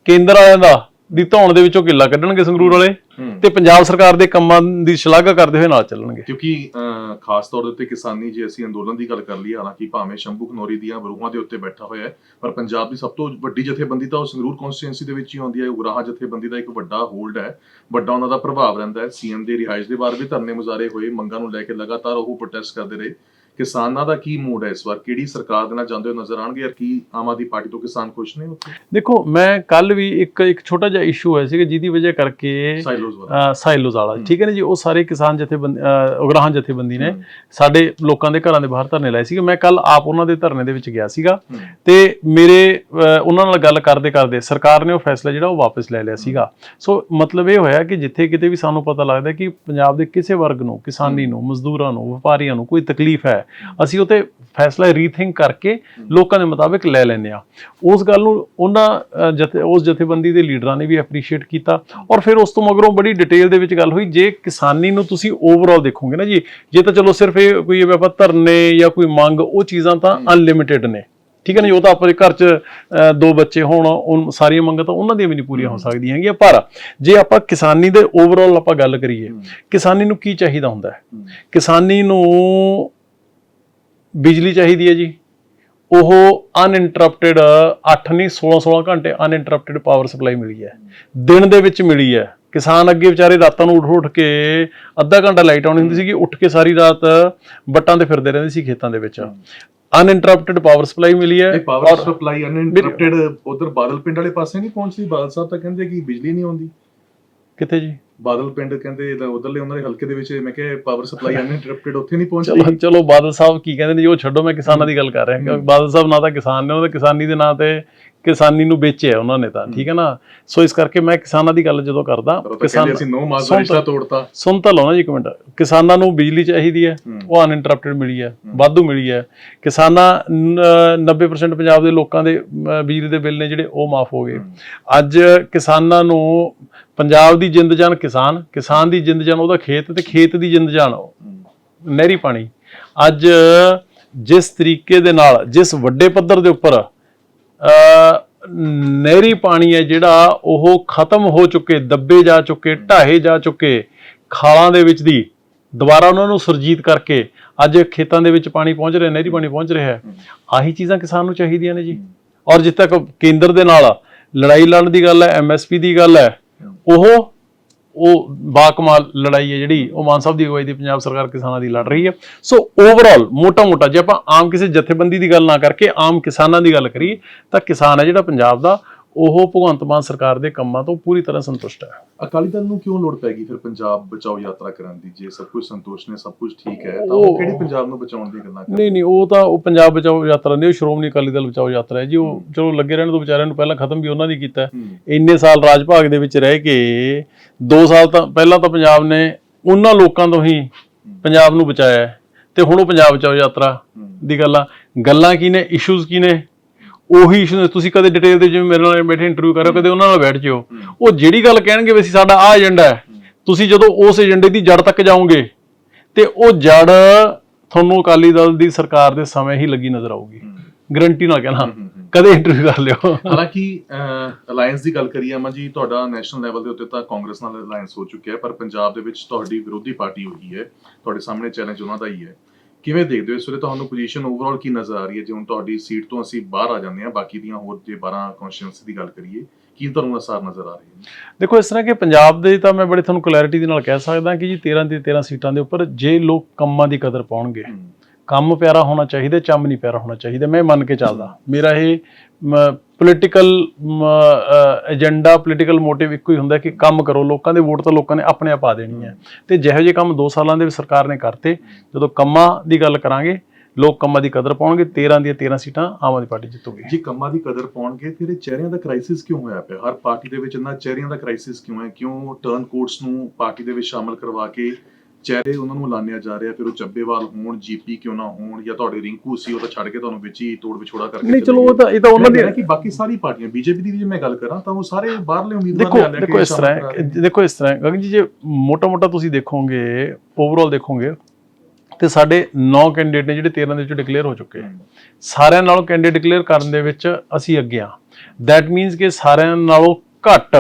B: ਕੇਂਦਰ ਵਾਲਿਆਂ ਦਾ ਦੀ ਧੌਣ ਦੇ ਵਿੱਚੋਂ ਕਿੱਲਾ ਕੱਢਣਗੇ ਸੰਗਰੂਰ ਵਾਲੇ। ਤੇ ਪੰਜਾਬ ਸਰਕਾਰ ਦੇ ਕੰਮਾਂ ਦੀ ਸ਼ਲਾਘਾ ਕਰਦੇ ਹੋਏ ਨਾਲ ਚੱਲਣਗੇ।
A: ਕਿਉਂਕਿ ਅਹ, ਖਾਸ ਤੌਰ ਦੇ ਉੱਤੇ ਕਿਸਾਨੀ ਜੇ ਅਸੀਂ ਅੰਦੋਲਨ ਦੀ ਗੱਲ ਕਰ ਲਈਏ ਹਾਲਾਂਕਿ ਭਾਵੇਂ ਸ਼ੰਭੂ ਖਨੌਰੀ ਦੀਆਂ ਬਰੂਹਾਂ ਦੇ ਉੱਤੇ ਬੈਠਾ ਹੋਇਆ ਹੈ ਪਰ ਪੰਜਾਬ ਦੀ ਸਭ ਤੋਂ ਵੱਡੀ ਜਥੇਬੰਦੀ ਤਾਂ ਉਹ ਸੰਗਰੂਰ ਕਨਸਟੀਟੂਐਂਸੀ ਦੇ ਵਿੱਚ ਹੀ ਆਉਂਦੀ ਹੈ। ਉਗਰਾਹਾਂ ਜਥੇਬੰਦੀ ਦਾ ਇੱਕ ਵੱਡਾ ਹੋਲਡ ਹੈ। ਵੱਡਾ ਉਹਨਾਂ ਦਾ ਪ੍ਰਭਾਵ ਰਹਿੰਦਾ ਹੈ। ਸੀਐਮ ਦੇ ਰਿਹਾਇਸ਼ ਦੇ ਬਾਹਰ ਵੀ ਧਰਨੇ ਮੁਜ਼ਾਰੇ ਹੋਏ ਮੰਗਾਂ ਨੂੰ ਲੈ ਕੇ ਲਗਾਤਾਰ ਉਹ ਪ੍ਰੋਟੈਸਟ ਕਰਦੇ ਰਹੇ। ਕਿਸਾਨਾਂ ਦਾ ਕੀ ਮੂਡ ਹੈ ਇਸ ਵਾਰ? ਕਿਹੜੀ ਸਰਕਾਰ ਦੇ ਨਾਲ ਜਾਂਦੇ ਹੋ ਨਜ਼ਰ ਆਣਗੇ ਯਾਰ? ਕੀ ਆਮ ਆਦਮੀ ਪਾਰਟੀ ਤੋਂ ਕਿਸਾਨ ਖੁਸ਼ ਨੇ ਉੱਥੇ?
B: ਦੇਖੋ ਮੈਂ ਕੱਲ ਵੀ ਇੱਕ ਇੱਕ ਛੋਟਾ ਜਿਹਾ ਇਸ਼ੂ ਹੋਇਆ ਸੀ ਜਿਹਦੀ ਵਜ੍ਹਾ ਕਰਕੇ
A: ਸਾਈਲੋਜ਼ ਵਾਲਾ।
B: ਠੀਕ ਹੈ ਨਾ ਜੀ? ਉਹ ਸਾਰੇ ਕਿਸਾਨ ਜਥੇਬੰਦੀ ਉਗਰਾਹਾਂ ਜਥੇਬੰਦੀ ਨੇ ਸਾਡੇ ਲੋਕਾਂ ਦੇ ਘਰਾਂ ਦੇ ਬਾਹਰ ਧਰਨੇ ਲਾਏ ਸੀਗੇ। ਮੈਂ ਕੱਲ ਆਪ ਉਹਨਾਂ ਦੇ ਧਰਨੇ ਦੇ ਵਿੱਚ ਗਿਆ ਸੀਗਾ। ਤੇ ਮੇਰੇ ਉਹਨਾਂ ਨਾਲ ਗੱਲ ਕਰਦੇ ਕਰਦੇ ਸਰਕਾਰ ਨੇ ਉਹ ਫੈਸਲਾ ਜਿਹੜਾ ਉਹ ਵਾਪਸ ਲੈ ਲਿਆ ਸੀਗਾ। ਸੋ ਮਤਲਬ ਇਹ ਹੋਇਆ ਕਿ ਜਿੱਥੇ ਕਿਤੇ ਵੀ ਸਾਨੂੰ ਪਤਾ ਲੱਗਦਾ ਕਿ ਪੰਜਾਬ ਦੇ ਕਿਸੇ ਵਰਗ ਨੂੰ ਕਿਸਾਨੀ ਨੂੰ ਮਜ਼ਦੂਰਾਂ ਨੂੰ ਵਪਾਰੀਆਂ ਨੂੰ ਕੋਈ ਤਕਲੀਫ ਹੈ ਅਸੀਂ ਉਹ ਤੇ ਫੈਸਲਾ ਰੀਥਿੰਕ ਕਰਕੇ ਲੋਕਾਂ ਦੇ ਮੁਤਾਬਿਕ ਲੈ ਲੈਂਦੇ ਆ ਉਸ ਗੱਲ ਨੂੰ ਉਹਨਾਂ ਜਥੇ ਉਸ ਜਥੇਬੰਦੀ ਦੇ ਲੀਡਰਾਂ ਨੇ ਵੀ ਐਪਰੀਸ਼ੀਏਟ ਕੀਤਾ ਔਰ ਫਿਰ ਉਸ ਤੋਂ ਮਗਰੋਂ ਬੜੀ ਡਿਟੇਲ ਦੇ ਵਿੱਚ ਗੱਲ ਹੋਈ। ਜੇ ਕਿਸਾਨੀ ਨੂੰ ਤੁਸੀਂ ਓਵਰਆਲ ਦੇਖੋਗੇ ਨਾ ਜੀ ਜੇ ਤਾਂ ਚਲੋ ਸਿਰਫ ਇਹ ਕੋਈ ਆਪਾਂ ਧਰਨੇ ਜਾਂ ਕੋਈ ਮੰਗ ਉਹ ਚੀਜ਼ਾਂ ਤਾਂ ਅਨਲਿਮਿਟਿਡ ਨੇ। ਠੀਕ ਹੈ ਨਾ ਜੀ ਉਹ ਤਾਂ ਆਪਣੇ ਘਰ 'ਚ ਦੋ ਬੱਚੇ ਹੋਣ ਉਹ ਸਾਰੀਆਂ ਮੰਗਾਂ ਤਾਂ ਉਹਨਾਂ ਦੀਆਂ ਵੀ ਨਹੀਂ ਪੂਰੀਆਂ ਹੋ ਸਕਦੀਆਂ ਹੈਗੀਆਂ। ਪਰ ਜੇ ਆਪਾਂ ਕਿਸਾਨੀ ਦੇ ਓਵਰਆਲ ਆਪਾਂ ਗੱਲ ਕਰੀਏ ਕਿਸਾਨੀ ਨੂੰ ਕੀ ਚਾਹੀਦਾ ਹੁੰਦਾ ਹੈ। ਕਿਸਾਨੀ ਨੂੰ ਬਿਜਲੀ ਚਾਹੀਦੀ ਹੈ ਜੀ। ਉਹ ਅਨਇੰਟਰਪਟਿਡ 8 ਨਹੀਂ 16 16 ਘੰਟੇ ਅਨਇੰਟਰਪਟਿਡ ਪਾਵਰ ਸਪਲਾਈ ਮਿਲੀ ਹੈ। ਦਿਨ ਦੇ ਵਿੱਚ ਮਿਲੀ ਹੈ। ਕਿਸਾਨ ਅੱਗੇ ਵਿਚਾਰੇ ਰਾਤਾਂ ਨੂੰ ਉੱਠ ਉੱਠ ਕੇ ਅੱਧਾ ਘੰਟਾ ਲਾਈਟ ਆਉਣੀ ਹੁੰਦੀ ਸੀਗੀ ਉੱਠ ਕੇ ਸਾਰੀ ਰਾਤ ਬੱਟਾਂ ਤੇ ਫਿਰਦੇ ਰਹਿੰਦੇ ਸੀ ਖੇਤਾਂ ਦੇ ਵਿੱਚ। ਅਨਇੰਟਰਪਟਿਡ ਪਾਵਰ ਸਪਲਾਈ ਮਿਲੀ ਹੈ।
A: ਪਾਵਰ ਸਪਲਾਈ ਅਨਇੰਟਰਪਟਿਡ ਉਧਰ ਬਾਦਲ ਪਿੰਡ ਵਾਲੇ ਪਾਸੇ ਨਹੀਂ ਪਹੁੰਚਦੀ? ਬਾਦਲ ਸਾਹਿਬ ਤਾਂ ਕਹਿੰਦੇ ਕਿ ਬਿਜਲੀ ਨਹੀਂ ਆਉਂਦੀ।
B: ਕਿੱਥੇ ਜੀ?
A: ਬਾਦਲ ਪਿੰਡ ਕਹਿੰਦੇ ਉਧਰਲੇ ਉਹਨਾਂ ਦੇ ਹਲਕੇ ਦੇ ਵਿੱਚ ਮੈਂ ਕਿਹਾ ਪਾਵਰ ਸਪਲਾਈ ਅਨਇੰਟਰਪਟਿਡ ਉੱਥੇ ਨਹੀਂ ਪਹੁੰਚਦੀ।
B: ਚਲੋ ਚਲੋ ਬਾਦਲ ਸਾਹਿਬ ਕੀ ਕਹਿੰਦੇ ਨੇ ਜੀ ਉਹ ਛੱਡੋ ਮੈਂ ਕਿਸਾਨਾਂ ਦੀ ਗੱਲ ਕਰ ਰਿਹਾ ਕਿਉਂਕਿ ਬਾਦਲ ਸਾਹਿਬ ਨਾ ਤਾਂ ਕਿਸਾਨ ਨੇ ਉਹਨਾਂ ਦੇ ਕਿਸਾਨੀ ਦੇ ਨਾਂ ਤੇ ਕਿਸਾਨੀ ਨੂੰ ਵੇਚਿਆ ਉਹਨਾਂ ਨੇ ਤਾਂ ਠੀਕ ਹੈ ਨਾ? ਸੋ ਇਸ ਕਰਕੇ ਮੈਂ ਕਿਸਾਨਾਂ ਦੀ ਗੱਲ ਜਦੋਂ ਕਰਦਾ
A: ਕਹਿੰਦੇ ਅਸੀਂ ਨੋ ਮਾਸ ਰਿਸ਼ਤਾ ਤੋੜਤਾ।
B: ਸੁਣ ਤਾਂ ਲਓ ਨਾ ਜੀ ਇੱਕ ਮਿੰਟ। ਕਿਸਾਨਾਂ ਨੂੰ ਬਿਜਲੀ ਚਾਹੀਦੀ ਹੈ ਉਹ ਅਨਇੰਟਰਪਟਿਡ ਮਿਲੀ ਹੈ ਵਾਧੂ ਮਿਲੀ ਹੈ। ਕਿਸਾਨਾਂ ਨ- 90% ਪੰਜਾਬ ਦੇ ਲੋਕਾਂ ਦੇ ਬਿਜਲੀ ਦੇ ਬਿੱਲ ਨੇ ਜਿਹੜੇ ਉਹ ਮਾਫ ਹੋ ਗਏ। ਅੱਜ ਕਿਸਾਨਾਂ ਨੂੰ ਪੰਜਾਬ ਦੀ ਜਿੰਦ ਜਾਨ ਕਿਸਾਨ ਕਿਸਾਨ ਦੀ ਜਿੰਦ ਜਾਨ ਉਹਦਾ ਖੇਤ ਤੇ ਖੇਤ ਦੀ ਜਿੰਦ ਜਾਨ ਨਹਿਰੀ ਪਾਣੀ। ਅੱਜ ਜਿਸ ਤਰੀਕੇ ਦੇ ਨਾਲ ਜਿਸ ਵੱਡੇ ਪੱਧਰ ਦੇ ਉੱਪਰ ਨਹਿਰੀ ਪਾਣੀ ਹੈ ਜਿਹੜਾ ਉਹ ਖਤਮ ਹੋ ਚੁੱਕੇ, ਦੱਬੇ ਜਾ ਚੁੱਕੇ, ਢਾਹੇ ਜਾ ਚੁੱਕੇ, ਖਾਲਾਂ ਦੇ ਵਿੱਚ ਦੀ, ਦੁਬਾਰਾ ਉਹਨਾਂ ਨੂੰ ਸੁਰਜੀਤ ਕਰਕੇ ਅੱਜ ਖੇਤਾਂ ਦੇ ਵਿੱਚ ਪਾਣੀ ਪਹੁੰਚ ਰਿਹਾ, ਨਹਿਰੀ ਪਾਣੀ ਪਹੁੰਚ ਰਿਹਾ ਹੈ। ਆਹੀ ਚੀਜ਼ਾਂ ਕਿਸਾਨ ਨੂੰ ਚਾਹੀਦੀਆਂ ਨੇ ਜੀ। ਔਰ ਜਿੱਥੇ ਤੱਕ ਕੇਂਦਰ ਦੇ ਨਾਲ ਲੜਾਈ ਲੜਨ ਦੀ ਗੱਲ ਹੈ ਐਮਐਸਪੀ ਦੀ ਗੱਲ ਹੈ, ਉਹ ਉਹ ਬਾਕਮਾਲ ਲੜਾਈ ਹੈ ਜਿਹੜੀ, ਉਹ ਮਾਨ ਸਾਹਿਬ ਦੀ ਅਗਵਾਈ ਦੀ ਪੰਜਾਬ ਸਰਕਾਰ ਕਿਸਾਨਾਂ ਦੀ ਲੜ ਰਹੀ ਹੈ। ਸੋ ਓਵਰਆਲ ਮੋਟਾ-ਮੋਟਾ, ਜੇ ਆਪਾਂ ਆਮ ਕਿਸੇ ਜਥੇਬੰਦੀ ਦੀ ਗੱਲ ਨਾ ਕਰਕੇ ਆਮ ਕਿਸਾਨਾਂ ਦੀ ਗੱਲ ਕਰੀਏ, ਤਾਂ ਕਿਸਾਨ ਹੈ ਜਿਹੜਾ ਪੰਜਾਬ ਦਾ ਉਹ ਭਗਵੰਤ ਮਾਨ ਸਰਕਾਰ ਦੇ ਕੰਮਾਂ ਤੋਂ ਪੂਰੀ ਤਰ੍ਹਾਂ ਸੰਤੁਸ਼ਟ ਹੈ।
A: ਅਕਾਲੀ ਦਲ ਨੂੰ ਕਿਉਂ ਲੋੜ ਪੈ ਗਈ ਫਿਰ ਪੰਜਾਬ ਬਚਾਓ ਯਾਤਰਾ ਕਰਨ ਦੀ? ਜੇ ਸਭ ਕੁਝ ਸੰਤੋਸ਼ ਨੇ ਸਭ ਕੁਝ ਠੀਕ ਹੈ ਤਾਂ ਉਹ ਕਿਹੜੀ ਪੰਜਾਬ ਨੂੰ ਬਚਾਉਣ ਦੀ ਗੱਲਾਂ ਕਰ
B: ਨਹੀਂ ਨਹੀਂ ਉਹ ਤਾਂ ਉਹ ਪੰਜਾਬ ਬਚਾਓ ਯਾਤਰਾ ਨਹੀਂ ਉਹ ਸ਼੍ਰੋਮਣੀ ਅਕਾਲੀ ਦਲ ਬਚਾਓ ਯਾਤਰਾ ਹੈ। ਜੀ ਉਹ ਚਲੋ ਲੱਗੇ ਰਹਿਣ ਤੋਂ ਵਿਚਾਰਿਆਂ ਨੂੰ ਪਹਿਲਾਂ ਖਤਮ ਵੀ ਉਹਨਾਂ ਦੀ ਕੀਤਾ ਇੰਨੇ ਸਾਲ ਰਾਜ ਭਾਗ ਦੇ ਵਿੱਚ ਰਹਿ ਕੇ 2 ਸਾਲ ਤਾਂ ਪਹਿਲਾਂ ਤਾਂ ਪੰਜਾਬ ਨੇ ਉਹਨਾਂ ਲੋਕਾਂ ਤੋਂ ਹੀ ਪੰਜਾਬ ਨੂੰ ਬਚਾਇਆ ਤੇ ਹੁਣ ਉਹ ਪੰਜਾਬ ਬਚਾਓ ਯਾਤਰਾ ਦੀ ਗੱਲਾਂ ਗੱਲਾਂ ਕੀ ਨੇ ਇਸ਼ੂਜ਼ ਕੀ ਨੇ? ਉਹੀ ਇਸ਼ੂ ਤੁਸੀਂ ਕਦੇ ਡਿਟੇਲ ਦੇ ਜਿਵੇਂ ਮੇਰੇ ਨਾਲ ਬੈਠੇ ਇੰਟਰਵਿਊ ਕਰ ਕਦੇ ਉਹਨਾਂ ਨਾਲ ਬੈਠ ਜਿਓ। ਉਹ ਜਿਹੜੀ ਗੱਲ ਕਹਿਣਗੇ ਵੀ ਅਸੀਂ ਸਾਡਾ ਆ ਏਜੰਡਾ ਹੈ ਤੁਸੀਂ ਜਦੋਂ ਉਸ ਏਜੰਡੇ ਦੀ ਜੜ ਤੱਕ ਜਾਓਗੇ ਤੇ ਉਹ ਜੜ ਤੁਹਾਨੂੰ ਅਕਾਲੀ ਦਲ ਦੀ ਸਰਕਾਰ ਦੇ ਸਮੇਂ ਹੀ ਲੱਗੀ ਨਜ਼ਰ ਆਊਗੀ। ਗਰੰਟੀ ਨਾਲ ਕਹਿਣਾ। ਕਦੇ ਇੰਟਰਵਿਊ ਕਰ ਲਿਓ।
A: ਹਾਲਾਂਕਿ ਅਲਾਈਅੰਸ ਦੀ ਗੱਲ ਕਰੀਏ ਅਮਨ ਜੀ ਤੁਹਾਡਾ ਨੈਸ਼ਨਲ ਲੈਵਲ ਦੇ ਉੱਤੇ ਤਾਂ ਕਾਂਗਰਸ ਨਾਲ ਅਲਾਈਅੰਸ ਹੋ ਚੁੱਕਿਆ ਹੈ ਪਰ ਪੰਜਾਬ ਦੇ ਵਿੱਚ ਤੁਹਾਡੀ ਵਿਰੋਧੀ ਪਾਰਟੀ ਹੋਈ ਹੈ। ਤੁਹਾਡੇ ਸਾਹਮਣੇ ਚੈਲੰਜ ਉਹਨਾਂ ਦਾ ਹੀ ਹੈ। ਕਿਵੇਂ ਦੇਖਦੇ ਹੋ? ਇਸ ਵੇਲੇ ਤੁਹਾਨੂੰ ਪੋਜੀਸ਼ਨ ਓਵਰਆਲ ਕੀ ਨਜ਼ਰ ਆ ਰਹੀ ਹੈ? ਜੇ ਹੁਣ ਤੁਹਾਡੀ ਸੀਟ ਤੋਂ ਅਸੀਂ ਬਾਹਰ ਆ ਜਾਂਦੇ ਹਾਂ ਬਾਕੀ ਦੀਆਂ ਹੋਰ ਜੇ 12 ਕੌਂਸਟੀਟਿਊਂਸੀ ਦੀ ਗੱਲ ਕਰੀਏ ਕੀ ਤੁਹਾਨੂੰ ਅਸਾਰ ਨਜ਼ਰ ਆ ਰਹੇ ਨੇ
B: ਦੇਖੋ ਇਸ ਤਰ੍ਹਾਂ ਕਿ ਪੰਜਾਬ ਦੇ ਤਾਂ ਮੈਂ ਬੜੇ ਤੁਹਾਨੂੰ ਕਲੈਰਿਟੀ ਦੇ ਨਾਲ ਕਹਿ ਸਕਦਾ ਕਿ ਜੀ 13 ਦੀ 13 ਸੀਟਾਂ ਦੇ ਉੱਪਰ ਜੇ ਲੋਕ ਕੰਮਾਂ ਦੀ ਕਦਰ ਪਾਉਣਗੇ
A: ਹੂੰ,
B: ਕੰਮ ਪਿਆਰਾ ਹੋਣਾ ਚਾਹੀਦਾ ਚੰਮ ਨਹੀਂ ਪਿਆਰਾ ਹੋਣਾ ਚਾਹੀਦਾ, ਮੈਂ ਮੰਨ ਕੇ ਚੱਲਦਾ। ਮੇਰਾ ਇਹ ਪੋਲੀਟੀਕਲ ਏਜੰਡਾ ਪੋਲੀਟੀਕਲ ਮੋਟਿਵ ਇੱਕੋ ਹੀ ਹੁੰਦਾ ਕਿ ਕੰਮ ਕਰੋ, ਲੋਕਾਂ ਦੇ ਵੋਟ ਤਾਂ ਲੋਕਾਂ ਨੇ ਆਪਣੇ ਆਪ ਆ ਦੇਣੀ ਹੈ। ਤੇ ਜਿਹੋ ਜਿਹੇ ਕੰਮ 2 ਸਾਲਾਂ ਦੇ ਵਿੱਚ ਸਰਕਾਰ ਨੇ ਕਰਤੇ, ਜਦੋਂ ਕੰਮਾਂ ਦੀ ਗੱਲ ਕਰਾਂਗੇ, ਲੋਕ ਕੰਮਾਂ ਦੀ ਕਦਰ ਪਾਉਣਗੇ 13 ਦੀਆਂ 13 ਸੀਟਾਂ ਆਮ ਆਦਮੀ ਪਾਰਟੀ ਜਿੱਤੂਗੀ।
A: ਜੇ, ਕੰਮਾਂ ਦੀ ਕਦਰ ਪਾਉਣਗੇ, ਫਿਰ ਇਹ ਚਿਹਰਿਆਂ ਦਾ ਕ੍ਰਾਈਸਿਸ ਕਿਉਂ ਹੋਇਆ ਪਿਆ? ਹਰ ਪਾਰਟੀ ਦੇ ਵਿੱਚ ਇੰਨਾ ਚਿਹਰਿਆਂ ਦਾ ਕ੍ਰਾਈਸਿਸ ਕਿਉਂ ਹੈ? ਕਿਉਂ ਟਰਨ ਕੋਡਸ ਨੂੰ ਪਾਰਟੀ ਦੇ ਵਿੱਚ ਸ਼ਾਮਲ ਕਰਵਾ ਕੇ ਚਿਹਰੇ ਉਹਨਾਂ ਨੂੰ ਲਾਣਿਆ ਜਾ ਰਿਹਾ ਫਿਰ ਉਹ ਚੱਬੇਵਾਲ ਹੋਣ ਜੀਪੀ ਕਿਉਂ ਨਾ ਹੋਣ ਜਾਂ ਤੁਹਾਡੇ ਰਿੰਕੂ ਸੀ ਉਹ ਤਾਂ ਛੱਡ ਕੇ ਤੁਹਾਨੂੰ ਵਿੱਚ ਹੀ ਤੋੜ ਵਿਛੋੜਾ ਕਰਕੇ
B: ਨਹੀਂ
A: ਚਲੇ
B: ਉਹ। ਤਾਂ ਇਹ ਤਾਂ ਉਹਨਾਂ ਦੀ
A: ਕਹਿਣਾ ਕਿ ਬਾਕੀ ਸਾਰੀ ਪਾਰਟੀਆਂ ਬੀਜੇਪੀ ਦੀ ਵੀ ਜੇ ਮੈਂ ਗੱਲ ਕਰਾਂ ਤਾਂ ਉਹ ਸਾਰੇ ਬਾਹਰਲੇ ਉਮੀਦਵਾਰ ਲਿਆ ਕੇ
B: ਦੇਖੋ ਇਸ ਤਰ੍ਹਾਂ ਹੈ ਦੇਖੋ ਇਸ ਤਰ੍ਹਾਂ ਹੈ। ਗਗਨ ਜੀ ਜੇ ਮੋਟਾ ਮੋਟਾ ਤੁਸੀਂ ਦੇਖੋਗੇ ਓਵਰਆਲ ਦੇਖੋਗੇ ਤੇ ਸਾਡੇ 9 ਕੈਂਡੀਡੇਟ ਨੇ ਜਿਹੜੇ 13 ਦੇ ਵਿੱਚ ਡਿਕਲੇਅਰ ਹੋ ਚੁੱਕੇ। ਸਾਰਿਆਂ ਨਾਲੋਂ ਕੈਂਡੀਡੇਟ ਡਿਕਲੇਅਰ ਕਰਨ ਦੇ ਵਿੱਚ ਅਸੀਂ ਅੱਗੇ ਆ ਦੈਟ ਮੀਨਸ ਕਿ ਸਾਰਿਆਂ ਨਾਲੋਂ ਘੱਟ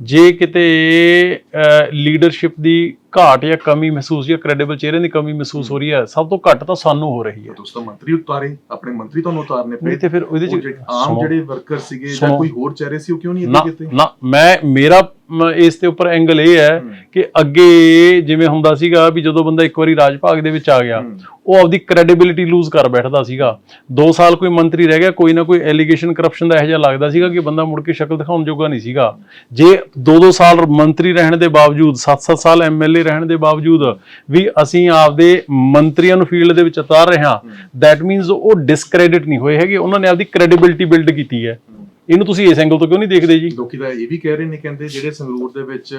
B: ਜੇ ਕਿਤੇ ਲੀਡਰਸ਼ਿਪ ਦੀ ਘਾਟ ਜਾਂ ਕਮੀ ਮਹਿਸੂਸ ਜਾਂ ਕ੍ਰੈਡੀਬਲ ਚਿਹਰੇ ਦੀ ਕਮੀ ਮਹਿਸੂਸ ਹੋ ਰਹੀ ਹੈ ਸਭ ਤੋਂ ਘੱਟ ਤਾਂ ਸਾਨੂੰ ਹੋ ਰਹੀ ਹੈ
A: ਦੋਸਤੋ ਮੰਤਰੀ ਉਤਾਰੇ ਆਪਣੇ ਮੰਤਰੀ ਤੁਹਾਨੂੰ ਉਤਾਰਨੇ ਪਏ
B: ਤੇ ਫਿਰ ਉਹਦੇ
A: ਉਹ
B: ਚ
A: ਆਮ। ਜਿਹੜੇ ਵਰਕਰ ਸੀਗੇ ਜਾਂ। ਕੋਈ ਹੋਰ ਚਿਹਰੇ ਸੀ ਉਹ ਕਿਉਂ ਨਹੀਂ ਇੱਥੇ ਕਿਤੇ
B: ਨਾ ਮੈਂ ਮੇਰਾ ਇਸ ਦੇ ਉੱਪਰ ਐਂਗਲ ਇਹ ਹੈ। ਕਿ ਅੱਗੇ ਜਿਵੇਂ ਹੁੰਦਾ ਸੀਗਾ ਵੀ ਜਦੋਂ ਬੰਦਾ ਇੱਕ ਵਾਰੀ ਰਾਜ ਭਾਗ ਦੇ ਵਿੱਚ ਆ ਗਿਆ। ਉਹ ਆਪਦੀ ਕ੍ਰੈਡੀਬਿਲਿਟੀ ਲੂਜ਼ ਕਰ ਬੈਠਦਾ ਸੀਗਾ। 2 ਸਾਲ ਕੋਈ ਮੰਤਰੀ ਰਹਿ ਗਿਆ ਕੋਈ ਨਾ ਕੋਈ ਐਲੀਗੇਸ਼ਨ ਕਰਪਸ਼ਨ ਦਾ ਇਹੋ ਜਿਹਾ ਲੱਗਦਾ ਸੀਗਾ ਕਿ ਬੰਦਾ ਮੁੜ ਕੇ ਸ਼ਕਲ ਦਿਖਾਉਣ ਜੋਗਾ ਨਹੀਂ ਸੀਗਾ। ਜੇ 2-2 ਸਾਲ ਮੰਤਰੀ ਰਹਿਣ ਦੇ ਬਾਵਜੂਦ 7-7 ਸਾਲ ਐਮਐਲਏ ਰਹਿਣ ਦੇ ਬਾਵਜੂਦ ਵੀ ਅਸੀਂ ਆਪਦੇ ਮੰਤਰੀਆਂ ਨੂੰ ਫੀਲਡ ਦੇ ਵਿੱਚ ਉਤਾਰ ਰਹੇ ਹਾਂ ਦੈਟ ਮੀਨਸ ਉਹ ਡਿਸਕ੍ਰੈਡਿਟ ਨਹੀਂ ਹੋਏ ਹੈਗੇ ਉਹਨਾਂ ਨੇ ਆਪਦੀ ਕ੍ਰੈਡੀਬਿਲਿਟੀ ਬਿਲਡ ਕੀਤੀ ਹੈ। ਇਹਨੂੰ ਤੁਸੀਂ ਇਸ ਐਂਗਲ ਤੋਂ ਕਿਉਂ ਨਹੀਂ ਦੇਖਦੇ ਜੀ?
A: ਲੋਕੀ ਤਾਂ ਇਹ ਵੀ ਕਹਿ ਰਹੇ ਨੇ ਕਹਿੰਦੇ ਜਿਹੜੇ ਸੰਗਰੂਰ ਦੇ ਵਿੱਚ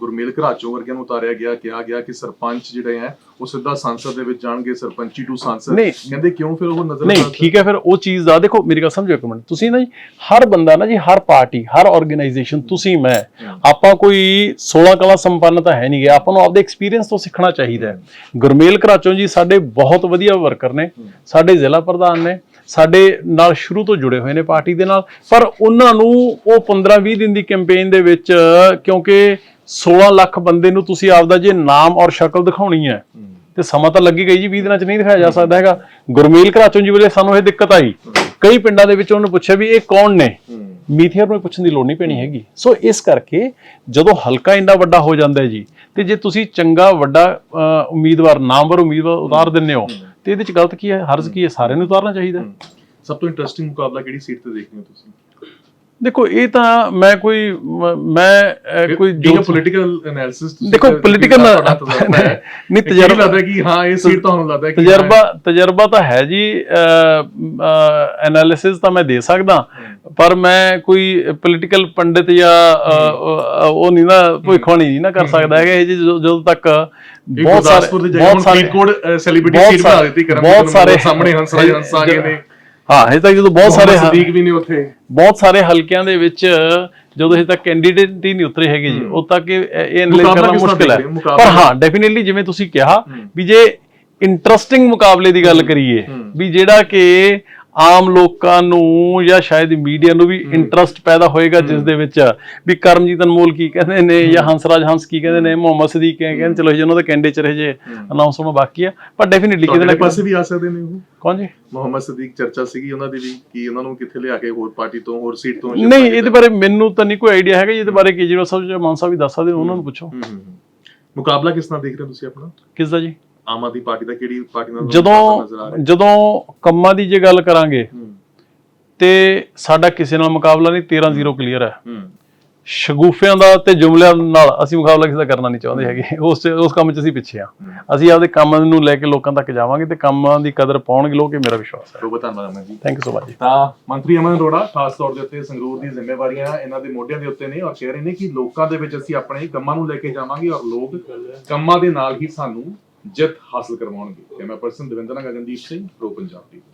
A: ਗੁਰਮੇਲ ਘਰਾਚੋਂ ਵਰਗਿਆਂ ਨੂੰ ਉਤਾਰਿਆ ਗਿਆ ਕਿਹਾ ਗਿਆ ਕਿ ਸਰਪੰਚ ਜਿਹੜੇ ਆ ਉਹ ਸਿੱਧਾ ਸੰਸਦ ਦੇ ਵਿੱਚ ਜਾਣਗੇ ਸਰਪੰਚੀ ਟੂ ਸੰਸਦ।
B: ਨਹੀਂ।
A: ਕਹਿੰਦੇ ਕਿਉਂ ਫਿਰ ਉਹ ਨਜ਼ਰ
B: ਨਹੀਂ ਠੀਕ ਹੈ ਫਿਰ ਉਹ ਚੀਜ਼ ਦਾ ਦੇਖੋ ਮੇਰੀ ਗੱਲ ਸਮਝੋ ਇੱਕ ਮਿੰਟ। ਤੁਸੀਂ ਨਾ ਜੀ ਹਰ ਬੰਦਾ ਨਾ ਜੀ ਹਰ ਪਾਰਟੀ ਹਰ ਆਰਗੇਨਾਈਜੇਸ਼ਨ ਤੁਸੀਂ ਮੈਂ ਆਪਾਂ ਕੋਈ 16 ਕਲਾ ਸੰਪੰਨ ਤਾਂ ਹੈ ਨਹੀਂ ਗਿਆ ਆਪਾਂ ਨੂੰ ਆਪਦੇ ਐਕਸਪੀਰੀਅੰਸ ਤੋਂ ਸਿੱਖਣਾ ਚਾਹੀਦਾ ਹੈ। ਗੁਰਮੇਲ ਘਰਾਚੋਂ ਜੀ ਸਾਡੇ ਬਹੁਤ ਵਧੀਆ ਵਰਕਰ ਨੇ ਸਾਡੇ ਜ਼ਿਲ੍ਹਾ ਪ੍ਰਧਾਨ ਨੇ ਸਾਡੇ ਨਾਲ ਸ਼ੁਰੂ ਤੋਂ ਜੁੜੇ ਹੋਏ ਨੇ ਪਾਰਟੀ ਦੇ ਨਾਲ ਪਰ ਉਹਨਾਂ ਨੂੰ ਉਹ 15-20 ਦਿਨ ਦੀ ਕੈਂਪੇਨ ਦੇ ਵਿੱਚ ਕਿਉਂਕਿ 16 ਲੱਖ ਬੰਦੇ ਨੂੰ ਤੁਸੀਂ ਆਪਦਾ ਜੇ ਨਾਮ ਔਰ ਸ਼ਕਲ ਦਿਖਾਉਣੀ ਹੈ ਤੇ ਸਮਾਂ ਤਾਂ ਲੱਗੀ ਗਈ ਜੀ 20 ਦਿਨਾਂ ਚ ਨਹੀਂ ਦਿਖਾਇਆ ਜਾ ਸਕਦਾ ਹੈਗਾ। ਗੁਰਮੇਲ ਘਰਾਚੋਂ ਜੀ ਵੇਲੇ ਸਾਨੂੰ ਇਹ ਦਿੱਕਤ ਆਈ। ਕਈ ਪਿੰਡਾਂ ਦੇ ਵਿੱਚ ਉਹਨੂੰ ਪੁੱਛਿਆ ਵੀ ਇਹ ਕੌਣ ਨੇ? ਮੀਥੇਰ ਨੂੰ ਪੁੱਛਣ ਦੀ ਲੋੜ ਨਹੀਂ ਪੈਣੀ ਹੈਗੀ। ਸੋ ਇਸ ਕਰਕੇ ਜਦੋਂ ਹਲਕਾ ਇੰਨਾ ਵੱਡਾ ਹੋ ਜਾਂਦਾ ਹੈ ਜੀ ਤੇ ਜੇ ਤੁਸੀਂ ਚੰਗਾ ਵੱਡਾ ਅਹ, ਉਮੀਦਵਾਰ ਨਾਮਵਰ ਉਮੀਦਵਾਰ ਉਤਾਰ ਦਿੰਦੇ ਹੋ ਤੇ ਇਹਦੇ ਚ ਗਲਤ ਕੀ ਹੈ? ਹਰਜ਼ ਕੀ ਹੈ? ਸਾਰਿਆਂ ਨੂੰ ਉਤਾਰਨਾ ਚਾਹੀਦਾ
A: ਸਭ ਤੋਂ ਇੰਟਰਸਟਿੰਗ ਮੁਕਾਬਲਾ ਕਿਹੜੀ ਸੀਟ ਤੇ ਦੇਖਦੇ ਹੋ ਤੁਸੀਂ?
B: ਦੇਖੋ ਇਹ ਤਾਂ ਮੈਂ ਕੋਈ ਮ- ਮੈਂ ਅਹ, ਕੋਈ
A: ਜੋ
B: ਜੋ
A: ਪੋਲੀਟੀਕਲ ਐਨਾਲਿਸਿਸ
B: ਦੇਖੋ ਪੋਲੀਟੀਕਲ ਨਹੀਂ
A: ਤਜਰਬਾ
B: ਤਜਰਬਾ
A: ਲੱਗਦਾ ਕਿ ਹਾਂ ਇਹ ਸੀਟ ਤੁਹਾਨੂੰ ਲੱਗਦਾ ਕਿ
B: ਤਜਰਬਾ ਤਜਰਬਾ ਤਾਂ ਹੈ ਜੀ ਐਨਾਲਿਸਿਸ ਤਾਂ ਮੈਂ ਦੇ ਸਕਦਾ ਪਰ ਮੈਂ ਕੋਈ ਪੋਲੀਟੀਕਲ ਪੰਡਿਤ ਜਾਂ ਅਹ, ਅਹ, ਉਹ ਨਹੀਂ ਨਾ ਭਵਿੱਖਬਾਣੀ ਨਹੀਂ ਨਾ ਕਰ ਸਕਦਾ ਹੈਗਾ ਇਹ ਜੀ ਜਦੋਂ ਜਦੋਂ ਤੱਕ ਬਹੁਤ ਸਾਰੇ ਬਹੁਤ ਸਾਰੇ
A: ਫਰੀਦਕੋਟ ਸੈਲੀਬ੍ਰਿਟੀ
B: ਬਹੁਤ
A: ਸੀਟ ਬਣਾ
B: ਸਾਰੇ-
A: ਦਿੱਤੀ ਕਰਨ
B: ਬਹੁਤ ਸਾਰੇ
A: ਸਾਹਮਣੇ ਹੰਸਰਾਜ ਹੰਸ ਆ ਗਏ ਨੇ
B: ਹਾਂ ਇਹ ਤਾਂ ਜਦੋਂ ਬਹੁਤ ਸਾਰੇ
A: ਸਦੀਕ ਵੀ ਨੇ ਉੱਥੇ।
B: ਬਹੁਤ ਸਾਰੇ ਹਲਕਿਆਂ ਦੇ ਵਿੱਚ ਜਦੋਂ ਹਜੇ ਤੱਕ ਕੈਂਡੀਡੇਟ ਹੀ ਨਹੀਂ ਉਤਰੇ ਹੈਗੇ ਜੀ ਉਦ ਤੱਕ ਇਹ ਇਹ ਐਨਾਲਾਈਜ਼ ਕਰਨਾ ਮੁਸ਼ਕਿਲ ਹੈ। ਪਰ ਹਾਂ ਡੈਫੀਨਿਟਲੀ ਜਿਵੇਂ ਤੁਸੀਂ ਕਿਹਾ ਵੀ ਜੇ ਇੰਟਰਸਟਿੰਗ ਮੁਕਾਬਲੇ ਦੀ ਗੱਲ ਕਰੀਏ ਵੀ ਜਿਹੜਾ ਕਿ ਆਮ ਲੋਕਾਂ ਨੂੰ ਜਾਂ ਸ਼ਾਇਦ ਮੀਡੀਆ ਨੂੰ ਵੀ ਇੰਟਰਸਟ ਪੈਦਾ ਹੋਏਗਾ ਜਿਸ ਦੇ ਵਿੱਚ ਵੀ ਕਰਮਜੀਤ ਅਨਮੋਲ ਕੀ ਕਹਿੰਦੇ ਨੇ ਜਾਂ ਹੰਸਰਾਜ ਹੰਸ ਕੀ ਕਹਿੰਦੇ ਨੇ ਮੁਹੰਮਦ ਸਦੀਕ ਕੀ ਕਹਿੰਦੇ ਚਲੋ ਜੀ ਉਹਨਾਂ ਦੇ ਕੈਂਡੇ ਚ ਰਹੇ ਜੇ ਅਨਾਉਂਸ ਹੋਣਾ ਬਾਕੀ ਆ। ਪਰ ਡੈਫੀਨਿਟਲੀ ਕਿਤੇ ਨਾ
A: ਪਾਸੇ ਵੀ ਆ ਸਕਦੇ ਨੇ ਉਹ?
B: ਕੌਣ ਜੀ?
A: ਮੁਹੰਮਦ ਸਦੀਕ ਚਰਚਾ ਸੀਗੀ ਉਹਨਾਂ ਦੀ ਵੀ ਕਿ ਉਹਨਾਂ ਨੂੰ ਕਿੱਥੇ ਲਿਆ ਕੇ ਹੋਰ ਪਾਰਟੀ ਤੋਂ ਹੋਰ ਸੀਟ ਤੋਂ
B: ਨਹੀਂ ਇਹਦੇ ਬਾਰੇ ਮੈਨੂੰ ਤਾਂ ਨਹੀਂ ਕੋਈ ਆਈਡੀਆ ਹੈਗਾ ਜੀ, ਇਹਦੇ ਬਾਰੇ ਕੇਜਰੀਵਾਲ ਸਾਹਿਬ ਜਾਂ ਮਾਨ ਸਾਹਿਬ ਵੀ ਦੱਸ ਸਕਦੇ ਉਹਨਾਂ ਨੂੰ ਪੁੱਛੋ।
A: ਮੁਕਾਬਲਾ ਕਿਸ ਨਾਲ ਦੇਖ ਰਹੇ ਤੁਸੀਂ ਆਪਣਾ?
B: ਕਿਸ ਦਾ ਜੀ?
A: ਆਮ ਆਦਮੀ ਪਾਰਟੀ ਦਾ ਕਿਹੜੀ ਪਾਰਟੀ ਨਾਲ
B: ਜਦੋਂ ਜਦੋਂ ਕੰਮਾਂ ਦੀ ਜੇ ਗੱਲ ਕਰਾਂਗੇ ਤੇ ਸਾਡਾ ਕਿਸੇ ਨਾਲ ਮੁਕਾਬਲਾ ਨਹੀਂ 13-0 ਕਲੀਅਰ ਹੈ। ਸ਼ਗੂਫਿਆਂ ਦਾ ਤੇ ਜੁਮਲਿਆਂ ਨਾਲ ਅਸੀਂ ਮੁਕਾਬਲਾ ਕਿਸੇ ਦਾ ਕਰਨਾ ਨਹੀਂ ਚਾਹੁੰਦੇ ਹੈਗੇ। ਉਸ ਉਸ ਕੰਮ 'ਚ ਅਸੀਂ ਪਿੱਛੇ ਆ ਅਸੀਂ ਆਪਦੇ ਕੰਮ ਨੂੰ ਲੈ ਕੇ ਲੋਕਾਂ ਤੱਕ ਜਾਵਾਂਗੇ ਤੇ ਕੰਮਾਂ ਦੀ ਕਦਰ ਪਾਉਣਗੇ ਲੋਕ ਇਹ ਮੇਰਾ ਵਿਸ਼ਵਾਸ ਹੈ।
A: ਬਹੁਤ ਧੰਨਵਾਦ Aman ji.
B: Thank you so much
A: ਤਾਂ ਮੰਤਰੀ ਅਮਨ ਅਰੋੜਾ ਖਾਸ ਤੌਰ ਦੇ ਉੱਤੇ ਸੰਗਰੂਰ ਦੀ ਜ਼ਿੰਮੇਵਾਰੀਆਂ ਇਹਨਾਂ ਦੇ ਮੋਢਿਆਂ ਦੇ ਉੱਤੇ ਨੇ ਔਰ ਕਹਿ ਰਹੇ ਨੇ ਕਿ ਲੋਕਾਂ ਦੇ ਵਿੱਚ ਅਸੀਂ ਆਪਣੇ ਕੰਮਾਂ ਨੂੰ ਲੈ ਕੇ ਜਾਵਾਂਗੇ ਔਰ ਲੋਕ ਕੰਮਾਂ ਦੇ ਨਾਲ ਹੀ ਸਾਨੂੰ ਜਿੱਤ ਹਾਸਲ ਕਰਵਾਉਣਗੇ। ਮੈਂ ਪਰਸਨ ਦਵਿੰਦਰ ਗਗਨਦੀਪ ਸਿੰਘ ਪ੍ਰੋ ਪੰਜਾਬ ਦੀ